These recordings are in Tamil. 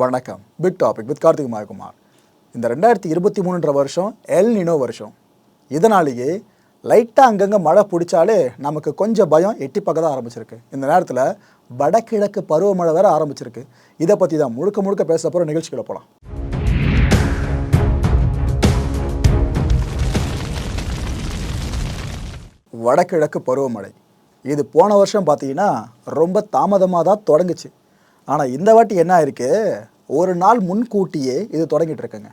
வணக்கம். Big topic with Karthik Mayakumar. இந்த ரெண்டாயிரத்தி இருபத்தி மூணுன்ற வருஷம் எல் நினோ வருஷம். இதனாலேயே லைட்டாக அங்கங்கே மழை பிடிச்சாலே நமக்கு கொஞ்சம் பயம் எட்டி பக்கம் தான் ஆரம்பிச்சிருக்கு. இந்த நேரத்தில் வடகிழக்கு பருவமழை வேறு ஆரம்பிச்சிருக்கு. இதை பற்றி தான் முழுக்க முழுக்க பேச போகிற நிகழ்ச்சிகளை போகலாம் வடகிழக்கு பருவமழை. இது போன வருஷம் பார்த்தீங்கன்னா ரொம்ப தாமதமாக தான் தொடங்குச்சு. ஆனால் இந்த வாட்டி என்ன ஆயிருக்கு? ஒரு நாள் முன்கூட்டியே இது தொடங்கிட்டு இருக்குங்க.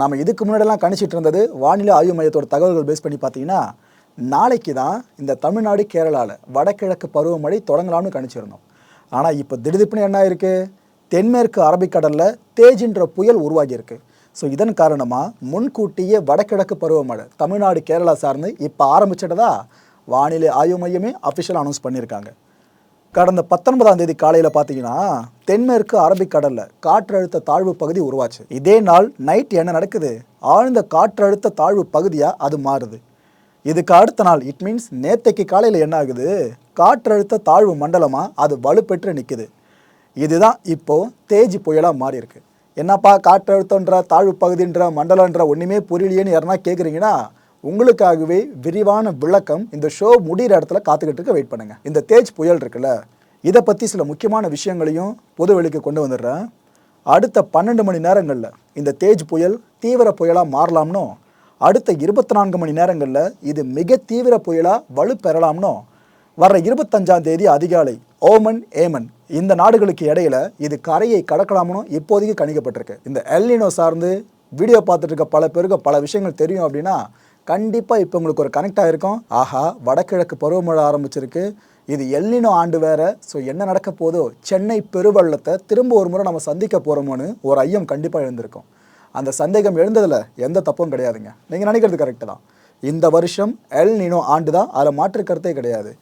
நாம் இதுக்கு முன்னாடிலாம் கணிச்சிட்டு இருந்தது வானிலை ஆய்வு மையத்தோட தகவல்கள் பேஸ் பண்ணி பார்த்தீங்கன்னா நாளைக்கு தான் இந்த தமிழ்நாடு கேரளாவில் வடகிழக்கு பருவமழை தொடங்கலாம்னு கணிச்சிருந்தோம். ஆனால் இப்போ திடுதிப்புன்னு என்ன ஆயிருக்கு? தென்மேற்கு அரபிக்கடலில் தேஜின்ற புயல் உருவாகியிருக்கு. ஸோ இதன் காரணமாக முன்கூட்டியே வடகிழக்கு பருவமழை தமிழ்நாடு கேரளா சார்ந்து இப்போ ஆரம்பிச்சிட்டதா? வானிலை ஆய்வு மையமே அஃபிஷியல் அனௌன்ஸ் பண்ணியிருக்காங்க. கடந்த பத்தொன்பதாம் தேதி காலையில் பார்த்தீங்கன்னா தென்மேற்கு அரபிக்கடலில் காற்றழுத்த தாழ்வு பகுதி உருவாச்சு. இதே நாள் நைட் என்ன நடக்குது? ஆழ்ந்த காற்றழுத்த தாழ்வு பகுதியாக அது மாறுது. இதுக்கு அடுத்த நாள் இட் மீன்ஸ் நேத்தைக்கு காலையில் என்ன ஆகுது? காற்றழுத்த தாழ்வு மண்டலமாக அது வலுப்பெற்று நிற்குது இதுதான் இப்போது தேஜி புயலாக மாறி இருக்கு என்னப்பா காற்றழுத்தன்ற தாழ்வு பகுதின்ற மண்டலன்ற ஒன்றுமே புரியலையேன்னு யாருன்னா கேட்குறீங்கன்னா உங்களுக்காகவே விரிவான விளக்கம் இந்த ஷோ முடிகிற இடத்துல காத்துக்கிட்டு இருக்க வெயிட் பண்ணுங்கள் இந்த தேஜ் புயல் இருக்குல்ல இதை பற்றி சில முக்கியமான விஷயங்களையும் பொது வெளிக்கு கொண்டு வந்துடுறேன். அடுத்த பன்னெண்டு மணி நேரங்களில் இந்த தேஜ் புயல் தீவிர புயலாக மாறலாம்னோ அடுத்த இருபத்தி நான்கு மணி நேரங்களில் இது மிக தீவிர புயலாக வலுப்பெறலாம்னோ வர்ற இருபத்தஞ்சாம் தேதி அதிகாலை ஓமன் ஏமன் இந்த நாடுகளுக்கு இடையில இது கரையை கடக்கலாம்னு இப்போதைக்கு கணிக்கப்பட்டிருக்கு. இந்த எல்லினோ சார்ந்து வீடியோ பார்த்துட்டு இருக்க பல பேருக்கு பல விஷயங்கள் தெரியும் அப்படின்னா கண்டிப்பாக இப்போ உங்களுக்கு ஒரு கனெக்ட் ஆகிருக்கும் ஆஹா வடகிழக்கு பருவமழை ஆரம்பிச்சிருக்கு. இது எல்லினோ ஆண்டு வேறு. ஸோ என்ன நடக்க போதோ சென்னை பெருவள்ளத்தை திரும்ப ஒரு முறை நம்ம சந்திக்க போகிறோமோன்னு ஒரு ஐயம் கண்டிப்பாக எழுந்திருக்கும். அந்த சந்தேகம் எழுந்ததில் எந்த தப்பும் கிடையாதுங்க. நீங்கள் நினைக்கிறது கரெக்டு தான். இந்த வருஷம் எல் நினோ ஆண்டு தான். அதில் மாற்று கருத்தே கிடையாது.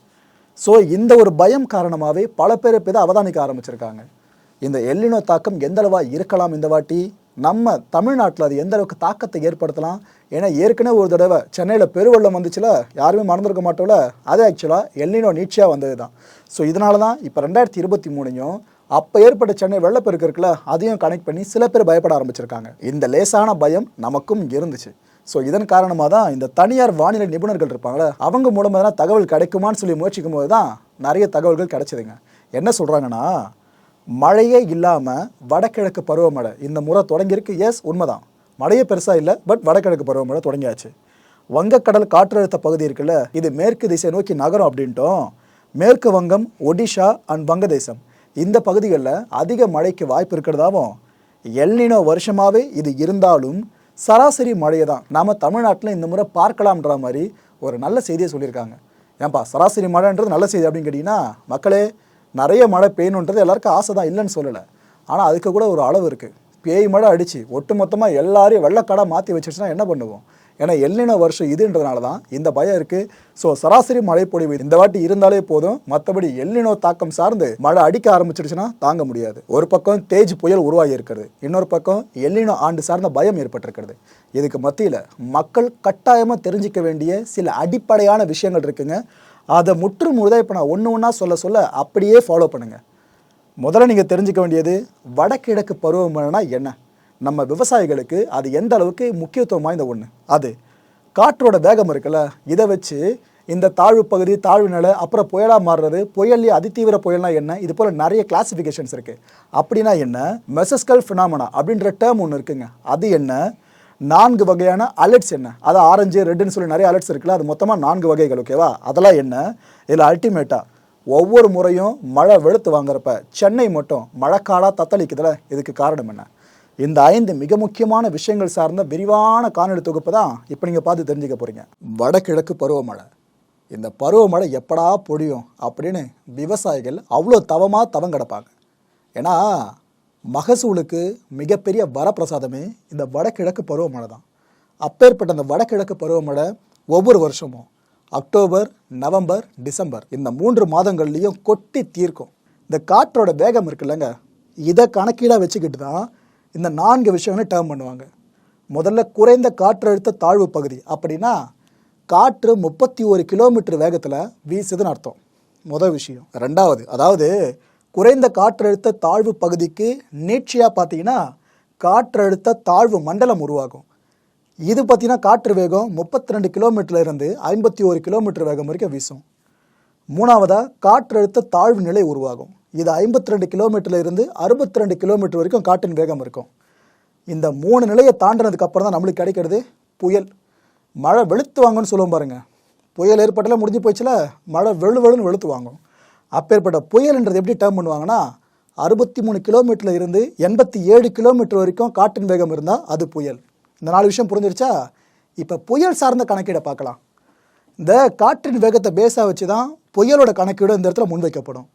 ஸோ இந்த ஒரு பயம் காரணமாகவே பல பேர் இப்போ இதை அவதானிக்க ஆரம்பிச்சிருக்காங்க. இந்த எல்லினோ தாக்கம் எந்த இருக்கலாம் இந்த வாட்டி? நம்ம தமிழ்நாட்டில் அது எந்த அளவுக்கு தாக்கத்தை ஏற்படுத்தலாம் ஏன்னா ஏற்கனவே ஒரு தடவை சென்னையில் பெருவெள்ளம் வந்துச்சுல யாருமே மறந்துருக்க மாட்டோம்ல? அது ஆக்சுவலாக எல்லினோ நீட்சியாக வந்தது தான் ஸோ இதனால தான் இப்போ ரெண்டாயிரத்தி இருபத்தி மூணையும் அப்போ ஏற்பட்ட சென்னை வெள்ளப்பெருக்கு இருக்குல்ல அதையும் கனெக்ட் பண்ணி சில பேர் பயப்பட ஆரம்பிச்சிருக்காங்க. இந்த லேசான பயம் நமக்கும் இருந்துச்சு. ஸோ இதன் காரணமாக தான் இந்த தனியார் வானிலை நிபுணர்கள் இருப்பாங்களே அவங்க மூலமாக தான் தகவல் கிடைக்குமான்னு சொல்லி முயற்சிக்கும் போது தான் நிறைய தகவல்கள் கிடைச்சிதுங்க. என்ன சொல்கிறாங்கன்னா மழையே இல்லாமல் வடகிழக்கு பருவமழை. இந்த முறை தொடங்கியிருக்கு. எஸ் உண்மைதான். மழையே பெருசாக இல்லை பட் வடகிழக்கு பருவமழை தொடங்கியாச்சு. வங்கக்கடல் காற்றழுத்த பகுதி இருக்குல்ல இது மேற்கு திசை நோக்கி நகரம் அப்படின்ட்டும். மேற்கு வங்கம் ஒடிஷா அண்ட் வங்கதேசம். இந்த பகுதிகளில் அதிக மழைக்கு வாய்ப்பு இருக்கிறதாவும் எல்னினோ வருஷமாகவே இது இருந்தாலும் சராசரி மழையை தான். நாம் தமிழ்நாட்டில் இந்த முறை பார்க்கலாம்ன்ற மாதிரி ஒரு நல்ல செய்தியை சொல்லியிருக்காங்க. ஏன்பா சராசரி மழைன்றது நல்ல செய்தி அப்படின்னு கேட்டிங்கன்னா மக்களே நிறைய மழை பெய்யணுன்றது எல்லாருக்கும் ஆசை தான் இல்லைன்னு சொல்லலை. ஆனால் அதுக்கு கூட ஒரு அளவு இருக்குது பேய் மழை அடித்து ஒட்டு மொத்தமாக எல்லாரையும் வெள்ளக்கடை மாற்றி வச்சிருச்சுன்னா என்ன பண்ணுவோம்? ஏன்னா எல்லின வருஷம் இதுன்றதுனால தான் இந்த பயம் இருக்குது ஸோ சராசரி மழை பொழிவு இந்த வாட்டி இருந்தாலே போதும். மற்றபடி எல்லினோ தாக்கம் சார்ந்து மழை அடிக்க ஆரம்பிச்சிடுச்சுன்னா தாங்க முடியாது. ஒரு பக்கம் தேஜ் புயல் உருவாகி இருக்கிறது இன்னொரு பக்கம் எல்லினோ ஆண்டு சார்ந்த பயம் ஏற்பட்டிருக்கிறது. இதுக்கு மத்தியில் மக்கள் கட்டாயமாக தெரிஞ்சிக்க வேண்டிய சில அடிப்படையான விஷயங்கள் இருக்குங்க. அதை முற்று முழுதாக இப்போ நான் ஒன்று ஒன்றா சொல்ல சொல்ல அப்படியே ஃபாலோ பண்ணுங்கள் முதல்ல நீங்கள் தெரிஞ்சுக்க வேண்டியது வடகிழக்கு பருவமழைனா என்ன? நம்ம விவசாயிகளுக்கு அது எந்த அளவுக்கு முக்கியத்துவம் வாய்ந்த ஒன்று அது காற்றோட வேகம் இருக்குல்ல இதை வச்சு இந்த தாழ்வு பகுதி தாழ்வு நிலை அப்புறம் புயலாக மாறுறது புயல்லையே அதிதீவிர புயல்னா என்ன? இது போல் நிறைய கிளாசிஃபிகேஷன்ஸ் இருக்குது அப்படின்னா என்ன? மெசஸ்கல் ஃபினாமனா அப்படின்ற டேர்ம் ஒன்று இருக்குங்க. அது என்ன? நான்கு வகையான அலர்ட்ஸ் என்ன? அது ஆரஞ்சு ரெட்டுன்னு சொல்லி நிறைய அலர்ட்ஸ் இருக்குல்ல அது மொத்தமாக நான்கு வகைகள் ஓகேவா அதெல்லாம் என்ன? இதில் அல்டிமேட்டாக ஒவ்வொரு முறையும் மழை வெளுத்து வாங்குறப்ப சென்னை மட்டும் மழைக்காலாக தத்தளிக்குதுல? இதுக்கு காரணம் என்ன? இந்த ஐந்து மிக முக்கியமான விஷயங்கள் சார்ந்த விரிவான காணொலி தொகுப்பு தான் இப்போ நீங்கள் பார்த்து தெரிஞ்சுக்க போகிறீங்க வடகிழக்கு பருவமழை. இந்த பருவமழை எப்படா பொழியும் அப்படின்னு விவசாயிகள் அவ்வளோ தவமாக தவம் கிடப்பாங்க. ஏன்னா மகசூலுக்கு மிகப்பெரிய வரப்பிரசாதமே இந்த வடகிழக்கு பருவமழை தான். அப்பேற்பட்ட அந்த வடகிழக்கு பருவமழை ஒவ்வொரு வருஷமும் அக்டோபர் நவம்பர் டிசம்பர் இந்த மூன்று மாதங்கள்லேயும் கொட்டி தீர்க்கும். இந்த காற்றோட வேகம் இருக்குல்லங்க இதை கணக்கீடாக வச்சுக்கிட்டு தான் இந்த நான்கு விஷயங்களும் டேர்ம் பண்ணுவாங்க. முதல்ல குறைந்த காற்றழுத்த தாழ்வு பகுதி அப்படின்னா காற்று முப்பத்தி ஒரு கிலோமீட்டர் வேகத்தில் வீசுதுன்னு அர்த்தம். முதல் விஷயம். ரெண்டாவது அதாவது குறைந்த காற்றழுத்த தாழ்வு பகுதிக்கு நீட்சியாக பார்த்தீங்கன்னா காற்றழுத்த தாழ்வு மண்டலம் உருவாகும். இது பார்த்தீங்கன்னா காற்று வேகம் முப்பத்தி ரெண்டு கிலோமீட்டர்லேருந்து ஐம்பத்தி ஒரு கிலோமீட்டர் வேகம் வரைக்கும் வீசும். மூணாவதாக காற்றழுத்த தாழ்வு நிலை உருவாகும். இது ஐம்பத்தி ரெண்டு கிலோமீட்டர்லேருந்து அறுபத்தி ரெண்டு கிலோமீட்டர் வரைக்கும் காற்றின் வேகம் இருக்கும். இந்த மூணு நிலையை தாண்டினதுக்கு அப்புறம் தான் நம்மளுக்கு கிடைக்கிறது புயல். மழை வெளுத்து வாங்கன்னு சொல்லுவோம் பாருங்கள் புயல் ஏற்பட்டாலே முடிஞ்சு போச்சுல மழை வெளு வெளுன்னு வெளுத்து வாங்கும். அப்பேற்பட்ட புயல்ன்றது எப்படி டேர்ம் பண்ணுவாங்கன்னா அறுபத்தி மூணு கிலோமீட்டரில் இருந்து எண்பத்தி ஏழு கிலோமீட்டர் வரைக்கும் காற்றின் வேகம் இருந்தால் அது புயல். இந்த நாலு விஷயம் புரிஞ்சிருச்சா? இப்போ புயல் சார்ந்த கணக்கீடை பார்க்கலாம். இந்த காற்றின் வேகத்தை பேஸாக வச்சு தான் புயலோட கணக்கீடு இந்த இடத்துல முன்வைக்கப்படும்.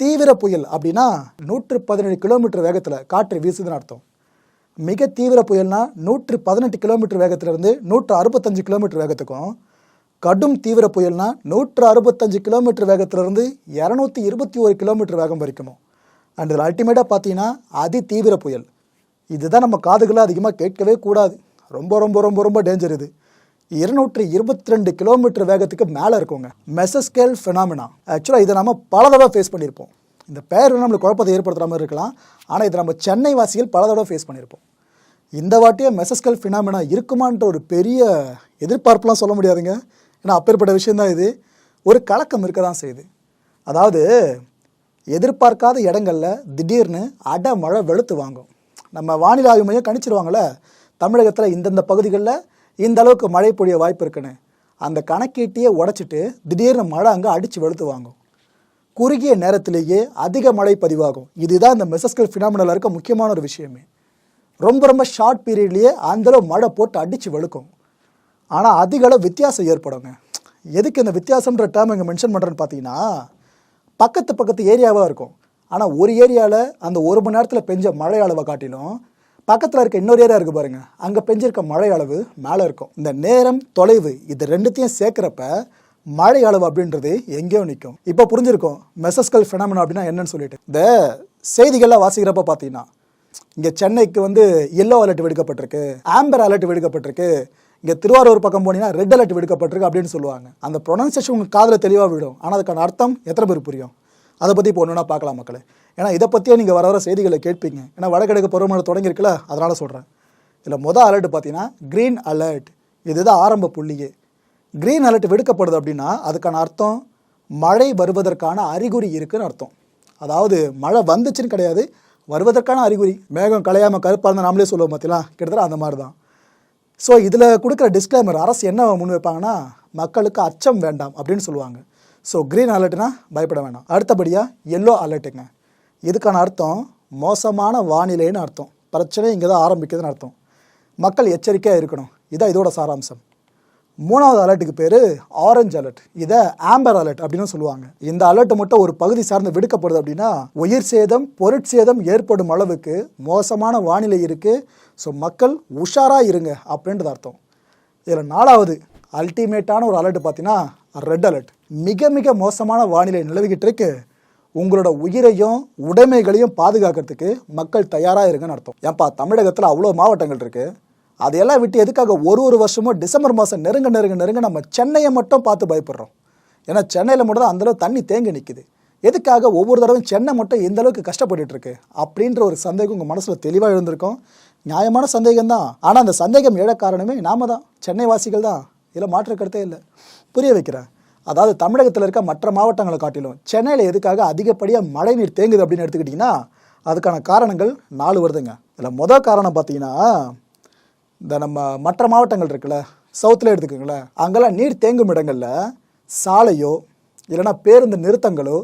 தீவிர புயல் அப்படின்னா நூற்று பதினேழு கிலோமீட்டர் வேகத்தில் காற்று வீசுதுன்னு அர்த்தம். மிக தீவிர புயல்னால் நூற்று பதினெட்டு கிலோமீட்டர் வேகத்திலிருந்து நூற்று அறுபத்தஞ்சு கிலோமீட்டர் வேகத்துக்கும் கடும் தீவிர புயல்னா நூற்று அறுபத்தஞ்சு கிலோமீட்டர் வேகத்திலிருந்து இரநூத்தி இருபத்தி ஒரு கிலோமீட்டர் வேகம் வரைக்குமோ? அண்ட் இதில் அல்டிமேட்டாக பார்த்தீங்கன்னா அதி தீவிர புயல். இதுதான் நம்ம காதுகளை அதிகமாக கேட்கவே கூடாது. ரொம்ப ரொம்ப ரொம்ப ரொம்ப டேஞ்சர் இது. இருநூற்றி இருபத்தி ரெண்டு கிலோமீட்டர் வேகத்துக்கு மேலே இருக்குங்க. மெசஸ்கேல் ஃபினாமினா ஆக்சுவலாக இதை நம்ம பல தடவை ஃபேஸ் பண்ணியிருப்போம். இந்த பேர் நம்மளுக்கு குழப்பத்தை ஏற்படுத்துகிற மாதிரி இருக்கலாம். ஆனால் இதை நம்ம சென்னை வாசிகள் பல தடவை ஃபேஸ் பண்ணியிருப்போம். இந்த வாட்டியே மெசஸ்கல் ஃபினாமினா இருக்குமான்ற ஒரு பெரிய எதிர்பார்ப்புலாம் சொல்ல முடியாதுங்க. ஏன்னா அப்பேற்பட்ட விஷயந்தான் இது. ஒரு கலக்கம் இருக்க தான் செய்யுது. அதாவது எதிர்பார்க்காத இடங்கள்ல திடீர்னு அட மழை வெளுத்து வாங்கும். நம்ம வானிலை ஆய்வு மையம் கணிச்சிருவாங்களே தமிழகத்தில் இந்தந்த பகுதிகளில் இந்த அளவுக்கு மழை பொழிய வாய்ப்பு இருக்குன்னு. அந்த கணக்கீட்டையே உடச்சிட்டு திடீர்னு மழை அங்கே அடித்து வெளுத்து வாங்கும். குறுகிய நேரத்திலேயே அதிக மழை பதிவாகும். இதுதான் இந்த மெசஸ்கல் ஃபினாமினலில் இருக்க முக்கியமான ஒரு விஷயமே. ரொம்ப ரொம்ப ஷார்ட் பீரியட்லேயே அந்தளவு மழை போட்டு அடித்து வெளுக்கும். ஆனால் அதிக அளவு வித்தியாசம் ஏற்படுங்க. எதுக்கு இந்த வித்தியாசம்ன்ற டேர்ம் இங்கே மென்ஷன் பண்ணுறேன்னு பார்த்தீங்கன்னா பக்கத்து பக்கத்து ஏரியாவாக இருக்கும். ஆனால் ஒரு ஏரியாவில் அந்த ஒரு மணி நேரத்தில் பெஞ்ச மழை அளவை காட்டிலும் பக்கத்தில் இருக்க இன்னொரு ஏரியா இருக்குது பாருங்கள் அங்கே பெஞ்சிருக்க மழை அளவு மேலே இருக்கும். இந்த நேரம் தொலைவு இது ரெண்டுத்தையும் சேர்க்குறப்ப மழை அளவு அப்படின்றது எங்கேயோ நிற்கும் இப்போ புரிஞ்சிருக்கும். மெசஸ்கல் ஃபெனாமினா அப்படின்னா என்னன்னு சொல்லிட்டு. இந்த செய்திகள்லாம் வாசிக்கிறப்ப பார்த்தீங்கன்னா இங்கே சென்னைக்கு வந்து எல்லோ அலர்ட் விடுக்கப்பட்டிருக்கு ஆம்பர் அலர்ட் விடுக்கப்பட்டிருக்கு இங்கே திருவாரூர் பக்கம் போனீங்கன்னா ரெட் அலர்ட் விடுக்கப்பட்டிருக்கு அப்படின்னு சொல்லுவாங்க. அந்த ப்ரொனன்சியேஷன் உங்கள் காதில் தெளிவாக விடும். ஆனால் அதுக்கான அர்த்தம் எத்தனை பேர் புரியும்? அதை பற்றி இப்போ ஒன்றுனா பார்க்கலாம் மக்களே. ஏன்னா இதை பற்றியே நீங்கள் வர வர செய்திகளை கேட்பீங்க. ஏன்னா வடகிழக்கு பருவமழை தொடங்கியிருக்குல்ல அதனால் சொல்கிறேன் இதில் மொதல் அலர்ட் பார்த்தீங்கன்னா க்ரீன் அலர்ட் இதுதான் ஆரம்ப புள்ளியே. க்ரீன் அலர்ட் விடுக்கப்படுது அப்படின்னா அதுக்கான அர்த்தம் மழை வருவதற்கான அறிகுறி இருக்குன்னு அர்த்தம். அதாவது மழை வந்துச்சுன்னு கிடையாது வருவதற்கான அறிகுறி. மேகம் கலையாமல் கருப்பாக இருந்தால் நாமளே சொல்லுவோம் பார்த்தீங்களா கிட்டத்தட்ட அந்த மாதிரி தான் ஸோ இதில் கொடுக்குற டிஸ்க்ளைமர் அரசு என்ன முன் வைப்பாங்கன்னா மக்களுக்கு அச்சம் வேண்டாம் அப்படின்னு சொல்லுவாங்க. ஸோ க்ரீன் அலர்ட்னா பயப்பட வேண்டாம். அடுத்தபடியாக எல்லோ அலர்ட்டுங்க இதுக்கான அர்த்தம் மோசமான வானிலைன்னு அர்த்தம். பிரச்சனை இங்கே தான் ஆரம்பிக்குதுன்னு அர்த்தம். மக்கள் எச்சரிக்கையாக இருக்கணும். இதான் இதோட சாராம்சம். மூணாவது அலர்ட்டுக்கு பேர் ஆரஞ்சு அலர்ட் இதை ஆம்பர் அலர்ட் அப்படின்னு சொல்லுவாங்க. இந்த அலர்ட் மட்டும் ஒரு பகுதி சார்ந்து விடுக்கப்படுது அப்படின்னா உயிர் சேதம் பொருட்சேதம் ஏற்படும் அளவுக்கு மோசமான வானிலை இருக்குது ஸோ மக்கள் உஷாராக இருங்க அப்படின்றது அர்த்தம். இதில் நாலாவது அல்டிமேட்டான ஒரு அலர்ட் பார்த்தீங்கன்னா ரெட் அலர்ட் மிக மிக மோசமான வானிலை நிலவிக்கிட்டு இருக்கு. உங்களோட உயிரையும் உடைமைகளையும் பாதுகாக்கிறதுக்கு மக்கள் தயாராக இருங்கன்னு அர்த்தம். ஏன்பா தமிழகத்தில் அவ்வளோ மாவட்டங்கள் இருக்குது அதையெல்லாம் விட்டு எதுக்காக ஒரு ஒரு வருஷமும் டிசம்பர் மாதம் நெருங்க நெருங்க நெருங்க நம்ம சென்னையை மட்டும் பார்த்து பயப்படுறோம். ஏன்னா சென்னையில் மட்டும் தான் அந்தளவு தண்ணி தேங்கி நிற்குது எதுக்காக ஒவ்வொரு தடவையும் சென்னை மட்டும் இந்த அளவுக்கு கஷ்டப்பட்டு இருக்கு? அப்படின்ற ஒரு சந்தேகம் உங்கள் மனசில் தெளிவாக எழுந்திருக்கும். நியாயமான சந்தேகம் தான். ஆனால் அந்த சந்தேகம் எழ காரணமே நாம தான். சென்னை வாசிகள் தான். இதில் மாற்று கருத்தே இல்லை. புரிய வைக்கிறேன். அதாவது தமிழகத்தில் இருக்க மற்ற மாவட்டங்களை காட்டிலும் சென்னையில் எதுக்காக அதிகப்படியாக மழை நீர் தேங்குது அப்படின்னு எடுத்துக்கிட்டிங்கன்னா அதுக்கான காரணங்கள் நாலு வருதுங்க. இதில் முதல் காரணம் பார்த்தீங்கன்னா இந்த நம்ம மற்ற மாவட்டங்கள் இருக்குல்ல சவுத்தில் எடுத்துக்கோங்களேன் அங்கெல்லாம் நீர் தேங்கும் இடங்களில் சாலையோ இல்லைன்னா பேருந்து நிறுத்தங்களோ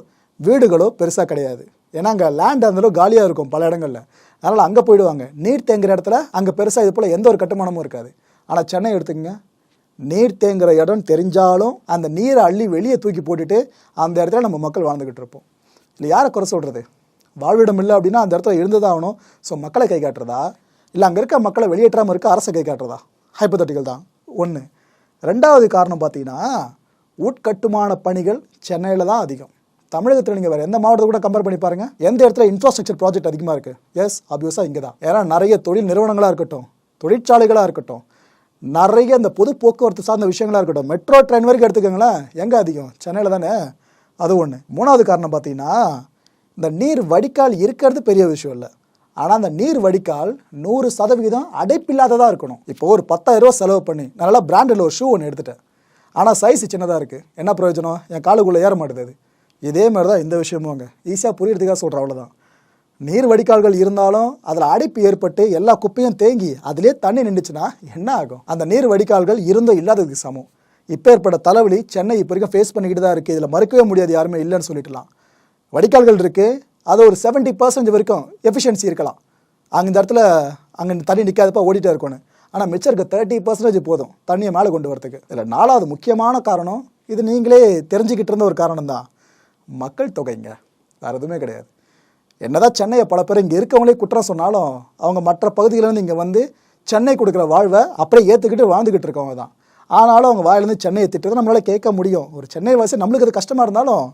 வீடுகளோ பெருசாக கிடையாது. ஏன்னா அங்கே லேண்ட் இருந்தாலும் காலியாக இருக்கும் பல இடங்களில். அதனால் அங்கே போயிடுவாங்க. நீர் தேங்குற இடத்துல அங்கே பெருசாக இது போல் எந்த ஒரு கட்டுமானமும் இருக்காது. ஆனால் சென்னை எடுத்துக்கங்க. நீர் தேங்குற இடம் தெரிஞ்சாலும் அந்த நீரை அள்ளி வெளியே தூக்கி போட்டுட்டு அந்த இடத்துல நம்ம மக்கள் வாழ்ந்துக்கிட்டு இருப்போம். இல்லை யாரை குறை சொல்கிறது வாழ்விடம் இல்லை அப்படின்னா அந்த இடத்துல இருந்து தான் ஆகணும். ஸோ மக்களை கை காட்டுறதா? இல்லை அங்கே இருக்க மக்களை வெளியேற்றாமல் இருக்க அரசை கை காட்டுறதா? ஹைப்பத்தட்டிகள் தான். ஒன்று ரெண்டாவது காரணம் பார்த்தீங்கன்னா உட்கட்டுமான பணிகள் சென்னையில் தான் அதிகம். தமிழகத்தில் நீங்கள் வேறு எந்த மாவட்டத்தை கூட கம்பேர் பண்ணி பாருங்கள் எந்த இடத்துல இன்ஃப்ராஸ்ட்ரக்சர் ப்ராஜெக்ட் அதிகமாக இருக்குது எஸ் ஆப்வியஸாக இங்கே தான். ஏன்னா நிறைய தொழில் நிறுவனங்களாக இருக்கட்டும் தொழிற்சாலைகளாக இருக்கட்டும் நிறைய இந்த பொது போக்குவரத்து சார்ந்த விஷயங்களாக இருக்கட்டும் மெட்ரோ ட்ரெயின் வரைக்கும் எடுத்துக்கோங்களேன் எங்கே அதிகம்? சென்னையில் தானே? அது ஒன்று மூணாவது காரணம் பார்த்தீங்கன்னா இந்த நீர் வடிகால் இருக்கிறது பெரிய விஷயம் இல்லை. ஆனால் அந்த நீர் வடிகால் நூறு சதவிகிதம் அடைப்பில்லாததாக இருக்கணும். இப்போ ஒரு பத்தாயிரம் ரூபா செலவு பண்ணி நல்லா பிராண்டில் ஒரு ஷூ ஒன்று எடுத்துட்டேன். ஆனால் சைஸ் சின்னதாக இருக்குது என்ன பிரயோஜனம்? என் காலுக்குள்ளே ஏற மாட்டுது இதே மாதிரி தான் இந்த விஷயமும் அங்கே. ஈஸியாக புரியறதுக்காக சொல்கிறேன் அவ்வளோதான் நீர் வடிகால்கள் இருந்தாலும் அதில் அடைப்பு ஏற்பட்டு எல்லா குப்பையும் தேங்கி அதிலே தண்ணி நின்றுச்சுன்னா என்ன ஆகும்? அந்த நீர் வடிகால்கள் இருந்தும் இல்லாததுக்கு சமம். இப்போ ஏற்பட்ட தலைவலி சென்னை இப்போ வரைக்கும் ஃபேஸ் பண்ணிக்கிட்டு தான் இருக்குது இதில் மறுக்கவே முடியாது யாருமே இல்லைன்னு சொல்லிட்டுலாம். வடிகால்கள் இருக்குது அது ஒரு 70% வரைக்கும் எஃபிஷியன்சி இருக்கலாம். அங்கே இந்த இடத்துல அங்கே தண்ணி நிற்காதப்பா ஓடிட்டே இருக்கணும் ஆனால் மிச்சம் இருக்க தேர்ட்டி பர்சன்டேஜ் போதும். தண்ணியை மேலே கொண்டு வரதுக்கு. இதில் நாலாவது முக்கியமான காரணம் இது நீங்களே தெரிஞ்சுக்கிட்டு இருந்த ஒரு காரணம் தான் மக்கள் தொகைங்க. வேறு எதுவுமே கிடையாது. என்னதான் சென்னையை பல பேர் இங்கே இருக்கவங்களே குற்றம் சொன்னாலும் அவங்க மற்ற பகுதிகளிலேருந்து இங்கே வந்து சென்னை கொடுக்குற வாழ்வை அப்படியே ஏற்றுக்கிட்டு வாழ்ந்துக்கிட்டு இருக்கவங்க தான். ஆனாலும் அவங்க வாயிலேருந்து சென்னையை திட்டுறது நம்மளால் கேட்க முடியும். ஒரு சென்னை வாசி நம்மளுக்கு அது கஷ்டமாக இருந்தாலும்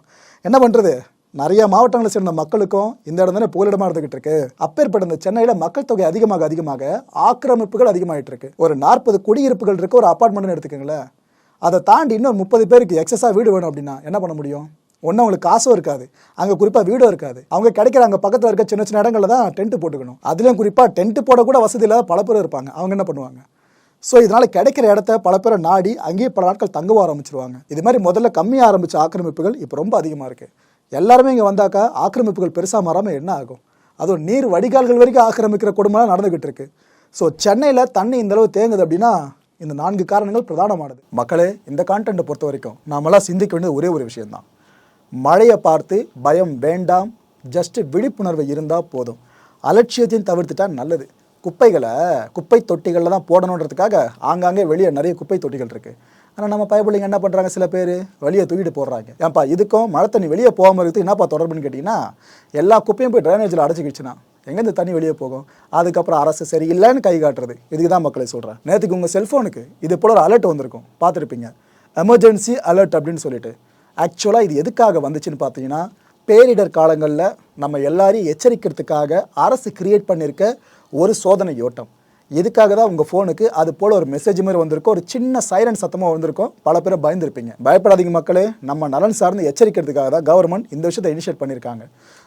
என்ன பண்ணுறது நிறைய மாவட்டங்களை சேர்ந்த மக்களுக்கும் இந்த இடம் தானே புகலிடமாக இருந்துகிட்டு இருக்கு. அப்பேற்பட்ட இந்த சென்னையில் மக்கள் தொகை அதிகமாக அதிகமாக ஆக்கிரமிப்புகள் அதிகமாயிட்டு இருக்கு. ஒரு நாற்பது குடியிருப்புகள் இருக்க ஒரு அப்பார்ட்மெண்ட்னு எடுத்துக்கோங்களேன். அதை தாண்டி இன்னும் முப்பது பேருக்கு எக்ஸஸாக வீடு வேணும் அப்படின்னா என்ன பண்ண முடியும்? ஒன்றும் அவங்களுக்கு காசும் இருக்காது. அங்கே குறிப்பாக வீடும் இருக்காது. அவங்க கிடைக்கிற அங்கே பக்கத்தில் இருக்க சின்ன சின்ன இடங்களில் தான் டென்ட் போட்டுக்கணும். அதுலேயும் குறிப்பாக டென்ட் போடக்கூட வசதி இல்லாத பல பேர் இருப்பாங்க. அவங்க என்ன பண்ணுவாங்க? ஸோ இதனால் கிடைக்கிற இடத்த பல பேரை நாடி அங்கேயே பல நாட்கள் தங்கவும் ஆரம்பிச்சிருவாங்க. இது மாதிரி முதல்ல கம்மியாக ஆரம்பித்த ஆக்கிரமிப்புகள் இப்போ ரொம்ப அதிகமாக இருக்குது எல்லாருமே இங்கே வந்தாக்கா ஆக்கிரமிப்புகள் பெருசாக மாறாமல் என்ன ஆகும்? அதுவும் நீர் வடிகால்கள் வரைக்கும் ஆக்கிரமிக்கிற கொடுமைலாம் நடந்துகிட்டு இருக்கு. ஸோ சென்னையில் தண்ணி இந்த அளவு தேங்குது அப்படின்னா இந்த நான்கு காரணங்கள் பிரதானமானது. மக்களே இந்த கான்டென்ட்டை பொறுத்த வரைக்கும் நாமெல்லாம் சிந்திக்க வேண்டியது ஒரே ஒரு விஷயம்தான். மழையை பார்த்து பயம் வேண்டாம் ஜஸ்ட் விழிப்புணர்வு இருந்தால் போதும். அலட்சியத்தையும் தவிர்த்துட்டா நல்லது. குப்பைகளை குப்பை தொட்டிகளில் தான் போடணுன்றதுக்காக ஆங்காங்கே வெளியே நிறைய குப்பை தொட்டிகள் இருக்குது ஆனால் நம்ம பயப்பிள்ளைங்க என்ன பண்ணுறாங்க சில பேர் வெளியே தூக்கிட்டு போடுறாங்க ஏன்ப்பா இதுக்கும் மழை தண்ணி வெளியே போகாமல் இருக்கிறதுக்கு என்னப்பா தொடர்புன்னு கேட்டிங்கன்னா எல்லா குப்பையும் போய் ட்ரைனேஜில் அடைச்சிக்கிச்சுன்னா எங்கேருந்து தண்ணி வெளியே போகும்? அதுக்கப்புறம் அரசு சரியில்லைன்னு கை காட்டுறது. இதுக்கு தான் மக்களை சொல்கிறேன் நேற்றுக்கு உங்கள் செல்ஃபோனுக்கு இது போல ஒரு அலர்ட் வந்திருக்கும். பார்த்துருப்பீங்க. எமர்ஜென்சி அலர்ட் அப்படின்னு சொல்லிட்டு. ஆக்சுவலாக இது எதுக்காக வந்துச்சுன்னு பார்த்தீங்கன்னா பேரிடர் காலங்களில் நம்ம எல்லாரையும் எச்சரிக்கிறதுக்காக அரசு கிரியேட் பண்ணியிருக்க ஒரு சோதனை ஓட்டம் இதுக்காக தான் உங்கள் ஃபோனுக்கு அது போல் ஒரு மெசேஜ் மாதிரி வந்திருக்கும் ஒரு சின்ன சைரன் சத்தமாக வந்திருக்கும் பல பேர் பயந்துருப்பீங்க. பயப்படாதீங்க மக்களே நம்ம நலன் சார்ந்து எச்சரிக்கிறதுக்காக தான் கவர்மெண்ட் இந்த விஷயத்தை இனிஷியேட் பண்ணியிருக்காங்க.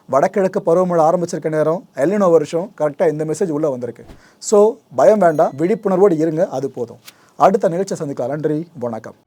வடகிழக்கு பருவமழை ஆரம்பிச்சிருக்க நேரம் எல்லினோ வருஷம் கரெக்டாக இந்த மெசேஜ் உள்ளே வந்திருக்கு. ஸோ பயம் வேண்டாம் விழிப்புணர்வோடு இருங்க அது போதும். அடுத்த நிகழ்ச்சியை சந்திக்கலாம். நன்றி வணக்கம்.